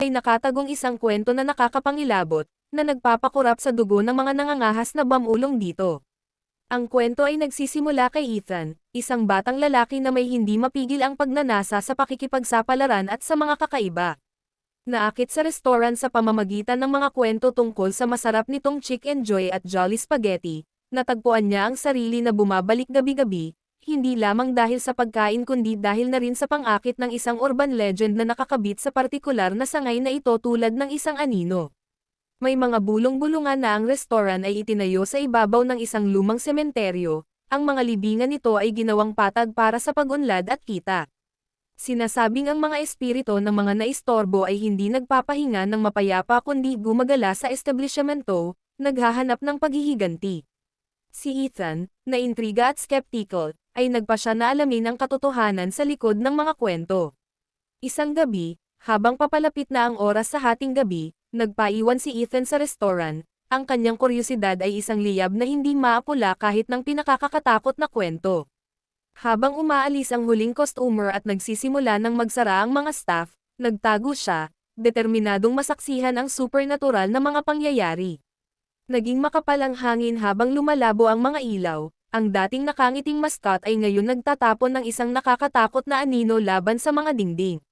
ay nakatagong isang kwento na nakakapangilabot, na nagpapakurap sa dugo ng mga nangangahas na bamulong dito. Ang kwento ay nagsisimula kay Ethan, isang batang lalaki na may hindi mapigil ang pagnanasa sa pakikipagsapalaran at sa mga kakaiba. Naakit sa restoran sa pamamagitan ng mga kwento tungkol sa masarap nitong Chick and Joy at Jolly Spaghetti, natagpuan niya ang sarili na bumabalik gabi-gabi, hindi lamang dahil sa pagkain kundi dahil na rin sa pangakit ng isang urban legend na nakakabit sa partikular na sangay na ito tulad ng isang anino. May mga bulong-bulungan na ang restoran ay itinayo sa ibabaw ng isang lumang sementeryo, ang mga libingan nito ay ginawang patag para sa pag-unlad at kita. Sinasabing ang mga espirito ng mga naistorbo ay hindi nagpapahinga ng mapayapa kundi gumagala sa establishmento, naghahanap ng paghihiganti. Si Ethan, na intriga at skeptical, ay nagpa siya na alamin ang katotohanan sa likod ng mga kwento. Isang gabi, habang papalapit na ang oras sa hating gabi, nagpaiwan si Ethan sa restaurant, ang kanyang kuryosidad ay isang liyab na hindi maapula kahit ng pinakakakatakot na kwento. Habang umaalis ang huling customer at nagsisimula ng magsara ang mga staff, nagtago siya, determinadong masaksihan ang supernatural na mga pangyayari. Naging makapal ang hangin habang lumalabo ang mga ilaw, ang dating nakangiting mascot ay ngayon nagtatapon ng isang nakakatakot na anino laban sa mga dingding.